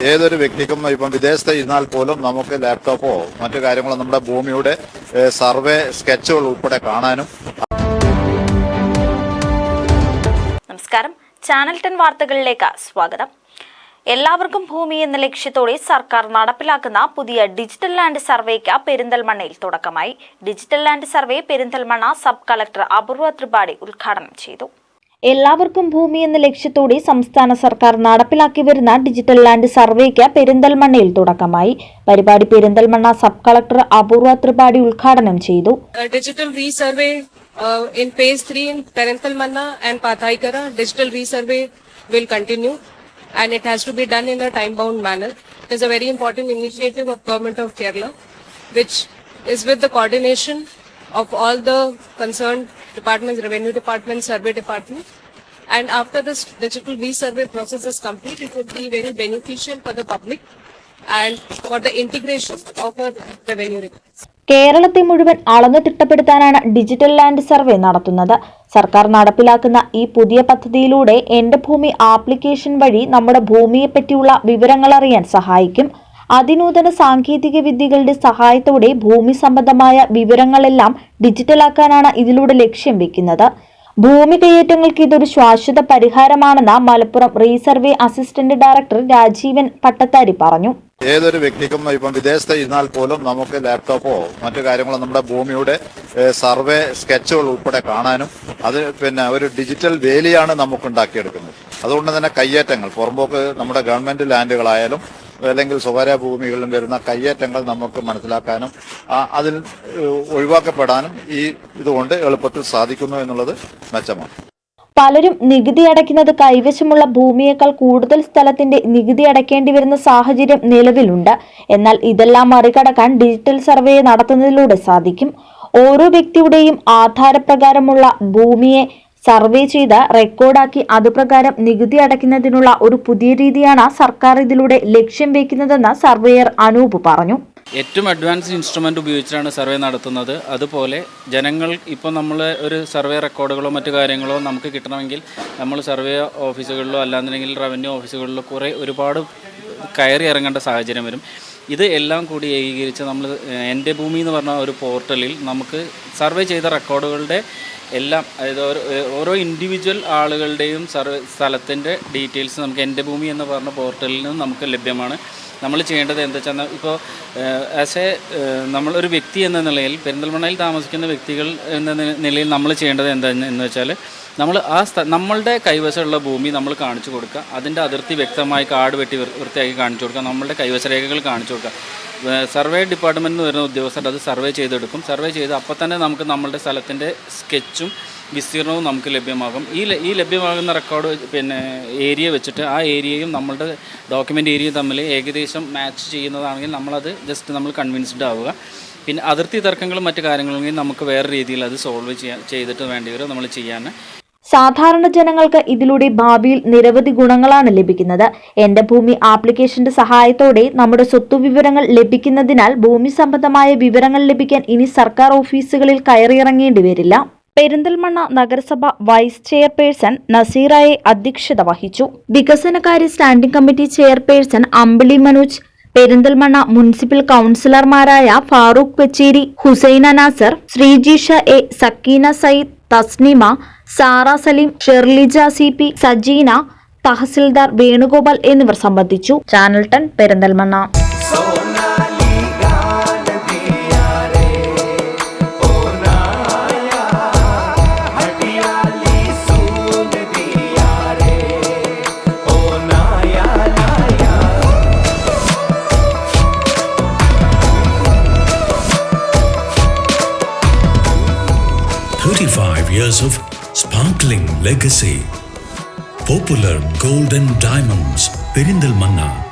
ഏതൊരു വ്യക്തിക്കും ഇപ്പം വിദേശത്ത് ഇരുന്നാൽ പോലും നമുക്ക് ലാപ്ടോപ്പോ മറ്റു കാര്യങ്ങളോ നമ്മുടെ ഭൂമിയുടെ സർവേ സ്കെച്ചുകൾ ഉൾപ്പെടെ കാണാനും നമസ്കാരം. ചാനൽ ടെൻ വാർത്തകളിലേക്ക് സ്വാഗതം. എല്ലാവർക്കും ഭൂമി എന്ന ലക്ഷ്യത്തോടെ സർക്കാർ നടപ്പിലാക്കുന്ന പുതിയ ഡിജിറ്റൽ ലാൻഡ് സർവേക്ക് പെരിന്തൽമണ്ണയിൽ തുടക്കമായി. Digital land survey Perinthalmanna sub collector Apoorva Tripathi ഉദ്ഘാടനം ചെയ്തു. എല്ലാവർക്കും ഭൂമി എന്ന ലക്ഷ്യത്തോടെ സംസ്ഥാന സർക്കാർ നടപ്പിലാക്കി വരുന്ന ഡിജിറ്റൽ ലാൻഡ് സർവേക്ക് പെരിന്തൽമണ്ണയിൽ തുടക്കമായി. പരിപാടി പെരിന്തൽമണ്ണ സബ് കളക്ടർ അപൂർവ ത്രിപാഠി ഉദ്ഘാടനം ചെയ്തു. Digital resurvey in phase three in Perinthalmanna and Pathaikkara digital resurvey will continue and it has to be done in a time bound manner it a very important initiative of government of Kerala which is with the coordination of all the concerned departments, revenue department, survey department. And after this digital resurvey process is complete, it would be very beneficial for the public and for the integration of our revenue records. കേരളത്തെ മുഴുവൻ അളന്നു തിട്ടപ്പെടുത്താനാണ് digital land survey നടത്തുന്നത് സർക്കാർ നടപ്പിലാക്കുന്ന ഈ പുതിയ പദ്ധതിയിലൂടെ എന്റെ ഭൂമി ആപ്ലിക്കേഷൻ വഴി നമ്മുടെ ഭൂമിയെപ്പറ്റിയുള്ള വിവരങ്ങൾ അറിയാൻ സഹായിക്കും അതിനൂതന സാങ്കേതിക വിദ്യകളുടെ സഹായത്തോടെ ഭൂമി സംബന്ധമായ വിവരങ്ങളെല്ലാം ഡിജിറ്റലാക്കാനാണ് ഇതിലൂടെ ലക്ഷ്യം വെക്കുന്നത്. ഭൂമി കയ്യേറ്റങ്ങൾക്ക് ഇതൊരു ശാശ്വത പരിഹാരമാണെന്ന് Malappuram resurvey assistant director Rajeevan Pattathari പറഞ്ഞു. ഏതൊരു വ്യക്തിക്കും ഇപ്പം വിദേശത്ത് ഇരുന്നാൽ പോലും നമുക്ക് ലാപ്ടോപ്പോ മറ്റു കാര്യങ്ങളോ നമ്മുടെ ഭൂമിയുടെ സർവേ സ്കെച്ചുകൾ ഉൾപ്പെടെ കാണാനും അത് പിന്നെ ഒരു ഡിജിറ്റൽ വേലിയാണ് നമുക്ക് ഉണ്ടാക്കിയെടുക്കുന്നത് അതുകൊണ്ട് തന്നെ കയ്യേറ്റങ്ങൾ പുറമ്പോക്ക് നമ്മുടെ ഗവൺമെന്റ് ലാൻഡുകളായാലും അല്ലെങ്കിൽ സ്വകാര്യ ഭൂമികളിലും വരുന്ന കയ്യേറ്റങ്ങൾ നമുക്ക് മനസ്സിലാക്കാനും അതിൽ ഒഴിവാക്കപ്പെടാനും ഈ ഇതുകൊണ്ട് എളുപ്പത്തിൽ സാധിക്കുന്നു എന്നുള്ളത് മെച്ചമാണ്. പലരും നികുതി അടയ്ക്കുന്നത് കൈവശമുള്ള ഭൂമിയേക്കാൾ കൂടുതൽ സ്ഥലത്തിന്റെ നികുതി അടയ്ക്കേണ്ടി വരുന്ന സാഹചര്യം നിലവിലുണ്ട്. എന്നാൽ ഇതെല്ലാം മറികടക്കാൻ ഡിജിറ്റൽ സർവേ നടത്തുന്നതിലൂടെ സാധിക്കും. ഓരോ വ്യക്തിയുടെയും ആധാരപ്രകാരമുള്ള ഭൂമിയെ സർവേ ചെയ്ത് റെക്കോർഡാക്കി അതുപ്രകാരം നികുതി അടയ്ക്കുന്നതിനുള്ള ഒരു പുതിയ രീതിയാണ് സർക്കാർ ഇതിലൂടെ ലക്ഷ്യം വെക്കുന്നതെന്ന് സർവേയർ അനൂപ് പറഞ്ഞു. ഏറ്റവും അഡ്വാൻസ്ഡ് ഇൻസ്ട്രുമെന്റ് ഉപയോഗിച്ചാണ് സർവേ നടത്തുന്നത്. അതുപോലെ ജനങ്ങൾ ഇപ്പോൾ നമ്മൾ ഒരു സർവേ റെക്കോർഡുകളോ മറ്റു കാര്യങ്ങളോ നമുക്ക് കിട്ടണമെങ്കിൽ നമ്മൾ സർവേ ഓഫീസുകളിലോ അല്ലാന്നുണ്ടെങ്കിൽ റവന്യൂ ഓഫീസുകളിലോ കുറേ ഒരുപാട് കയറി ഇറങ്ങേണ്ട സാഹചര്യം വരും. ഇത് എല്ലാം കൂടി ഏകീകരിച്ച് നമ്മൾ എന്റെ ഭൂമി എന്ന് പറഞ്ഞ ഒരു പോർട്ടലിൽ നമുക്ക് സർവേ ചെയ്ത റെക്കോർഡുകളുടെ എല്ലാം അതായത് ഓരോ ഇൻഡിവിജ്വൽ ആളുകളുടെയും സർവേ സ്ഥലത്തിന്റെ ഡീറ്റെയിൽസ് നമുക്ക് എന്റെ ഭൂമി എന്ന് പറഞ്ഞ പോർട്ടലിൽ നിന്ന് നമുക്ക് ലഭ്യമാണ്. നമ്മൾ ചെയ്യേണ്ടത് എന്താ വെച്ചാൽ ഇപ്പോൾ ആസ് എ നമ്മളൊരു വ്യക്തി എന്ന നിലയിൽ പെരിന്തൽമണ്ണയിൽ താമസിക്കുന്ന വ്യക്തികൾ എന്ന നിലയിൽ നമ്മൾ ചെയ്യേണ്ടത് എന്താണെന്ന് വെച്ചാൽ നമ്മൾ ആ സ്ഥ നമ്മളുടെ കൈവശമുള്ള ഭൂമി നമ്മൾ കാണിച്ചു കൊടുക്കുക. അതിന്റെ അതിർത്തി വ്യക്തമായി കാട് വെട്ടി വൃത്തിയാക്കി കാണിച്ചു കൊടുക്കുക. നമ്മളുടെ കൈവശ രേഖകൾ കാണിച്ചു കൊടുക്കുക. സർവേ ഡിപ്പാർട്ട്മെന്റിൽ നിന്ന് വരുന്ന ഉദ്യോഗസ്ഥർ അത് സർവേ ചെയ്തെടുക്കും. സർവേ ചെയ്ത് അപ്പോൾ തന്നെ നമുക്ക് നമ്മളുടെ സ്ഥലത്തിന്റെ സ്കെച്ചും വിസ്തീർണവും നമുക്ക് ലഭ്യമാകും. ഈ ഈ ലഭ്യമാകുന്ന റെക്കോർഡ് പിന്നെ ഏരിയ വെച്ചിട്ട് ആ ഏരിയയും നമ്മളുടെ ഡോക്യുമെന്റ് ഏരിയയും തമ്മിൽ ഏകദേശം മാച്ച് ചെയ്യുന്നതാണെങ്കിൽ നമ്മളത് ജസ്റ്റ് നമ്മൾ കൺവിൻസ്ഡ് ആവുക. പിന്നെ അതിർത്തി തർക്കങ്ങളും മറ്റു കാര്യങ്ങളും നമുക്ക് വേറെ രീതിയിൽ അത് സോൾവ് ചെയ്യാൻ ചെയ്തിട്ട് വേണ്ടി വരും നമ്മൾ ചെയ്യാൻ. സാധാരണ ജനങ്ങൾക്ക് ഇതിലൂടെ ഭാവിയിൽ നിരവധി ഗുണങ്ങളാണ് ലഭിക്കുന്നത്. എന്റെ ഭൂമി ആപ്ലിക്കേഷന്റെ സഹായത്തോടെ നമ്മുടെ സ്വത്തു വിവരങ്ങൾ ലഭിക്കുന്നതിനാൽ ഭൂമി സംബന്ധമായ വിവരങ്ങൾ ലഭിക്കാൻ ഇനി സർക്കാർ ഓഫീസുകളിൽ കയറിയിറങ്ങേണ്ടി വരില്ല. പെരിന്തൽമണ്ണ നഗരസഭ വൈസ് ചെയർപേഴ്സൺ നസീറയെ അധ്യക്ഷത വഹിച്ചു. വികസനകാര്യ standing committee chairperson Ambili Manoj Perinthalmanna municipal കൗൺസിലർമാരായ Farooq Pacheri Husaina Nasar Sreejisha A Sakeena Sayyid Tasnima Sara Saleem Sherlija C P Sajeena tahsildar Venugopal എന്നിവർ സംബന്ധിച്ചു. Channel ton Perinthalmanna. Of sparkling legacy. Popular Golden Diamonds, Perindalmanna,